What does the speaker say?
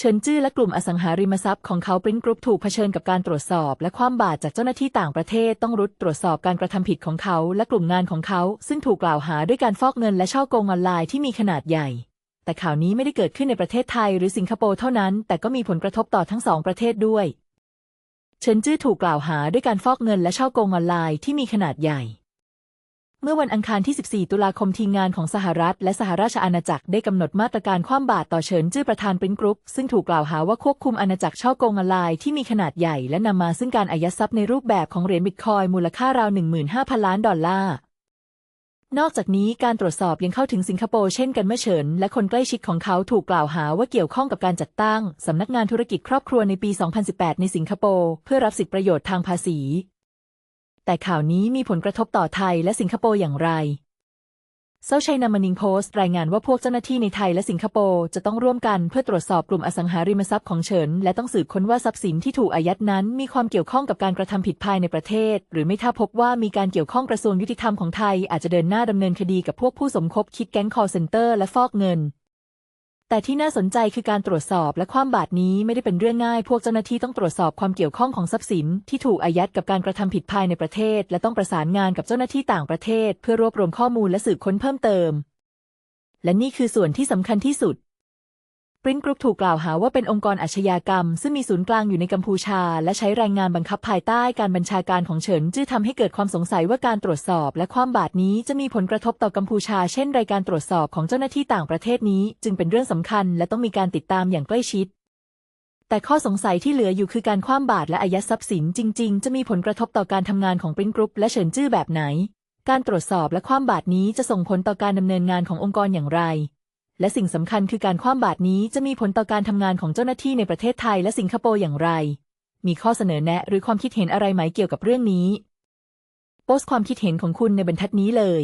เฉินจื้อและกลุ่มอสังหาริมทรัพย์ของเขาปริ้นกรุ๊ปถูกเผชิญกับการตรวจสอบ และความบาดจากเจ้าหน้าที่ต่างประเทศต้องรุดตรวจสอบการกระทำผิดของเขา และกลุ่มงานของเขา ซึ่งถูกกล่าวหาด้วยการฟอกเงินและช่อโกงออนไลน์ที่มีขนาดใหญ่ แต่ข่าวนี้ไม่ได้เกิดขึ้นในประเทศไทยหรือสิงคโปร์เท่านั้น แต่ก็มีผลกระทบต่อทั้งสองประเทศด้วย เฉินจื้อถูกกล่าวหาด้วยการฟอกเงินและช่อโกงออนไลน์ที่มีขนาดใหญ่ เมื่อวันอังคารที่ 14 ตุลาคมทีมงานของสหรัฐ และสหราชอาณาจักรได้กำหนดมาตรการคว่ำบาตรต่อเฉินจื้อประธานปริ้นกรุ๊ป ซึ่งถูกกล่าวหาว่าควบคุมอาณาจักรช่อโกงออนไลน์ที่มีขนาดใหญ่และนำมาซึ่งการอายัดทรัพย์ในรูปแบบของเหรียญบิตคอยน์มูลค่าราว 15,000 ล้านดอลลาร์นอกจากนี้การตรวจสอบยังเข้าถึงสิงคโปร์เช่นกันเมื่อเฉิน และคนใกล้ชิดของเขาถูกกล่าวหาว่าเกี่ยวข้องกับการจัดตั้งสำนักงานธุรกิจครอบครัวในปี 2018 ในสิงคโปร์เพื่อรับสิทธิประโยชน์ทางภาษี แต่ข่าวนี้มีผลกระทบต่อไทยและสิงคโปร์อย่างไรเซาไชนามานิงโพสต์รายงานว่าพวกเจ้าหน้าที่ในไทยและสิงคโปร์จะต้องร่วมกันเพื่อตรวจสอบกลุ่มอสังหาริมทรัพย์ของเฉิน และต้องสืบค้นว่าทรัพย์สินที่ถูกอายัดนั้น มีความเกี่ยวข้องกับการกระทำผิดภายในประเทศ หรือไม่ถ้าพบว่ามีการเกี่ยวข้องกระทรวงยุติธรรมของไทยอาจจะเดินหน้าดำเนินคดีกับพวกผู้สมคบคิดแก๊งคอร์เซนเตอร์และฟอกเงิน แต่ที่น่าสนใจคือการตรวจสอบและความบาดนี้ไม่ได้เป็นเรื่องง่าย พวกเจ้าหน้าที่ต้องตรวจสอบความเกี่ยวข้องของทรัพย์สิน ที่ถูกอายัดกับการกระทำผิดภายในประเทศ และต้องประสานงานกับเจ้าหน้าที่ต่างประเทศ เพื่อรวบรวมข้อมูลและสืบค้นเพิ่มเติม และนี่คือส่วนที่สำคัญที่สุด ริ้นกรุ๊ปถูกกล่าวหาว่าเป็นองค์กรอาชญากรรม ซึ่งมีศูนย์กลางอยู่ในกัมพูชา และใช้แรงงานบังคับภายใต้การบัญชาการของเฉินจื้อทำให้เกิดความสงสัยว่าการตรวจสอบ และความบาดนี้จะมีผลกระทบต่อกัมพูชา เช่น รายการตรวจสอบของเจ้าหน้าที่ต่างประเทศนี้ จึงเป็นเรื่องสำคัญ และต้องมีการติดตามอย่างใกล้ชิดแต่ข้อสงสัยที่เหลืออยู่คือการคว่ำบาตรและอายัดทรัพย์สินจริง ๆ จะมีผลกระทบต่อการทำงานของปริ้นกรุ๊ปและเฉินจื้อแบบไหน การตรวจสอบและคว่ำบาตรนี้จะส่งผลต่อการดำเนินงานขององค์กรอย่างไร และสิ่งสำคัญคือการคว่ำบาตรนี้จะมีผลต่อการทำงานของเจ้าหน้าที่ในประเทศไทยและสิงคโปร์อย่างไร มีข้อเสนอแนะหรือความคิดเห็นอะไรไหมเกี่ยวกับเรื่องนี้ โพสต์ความคิดเห็นของคุณในบรรทัดนี้เลย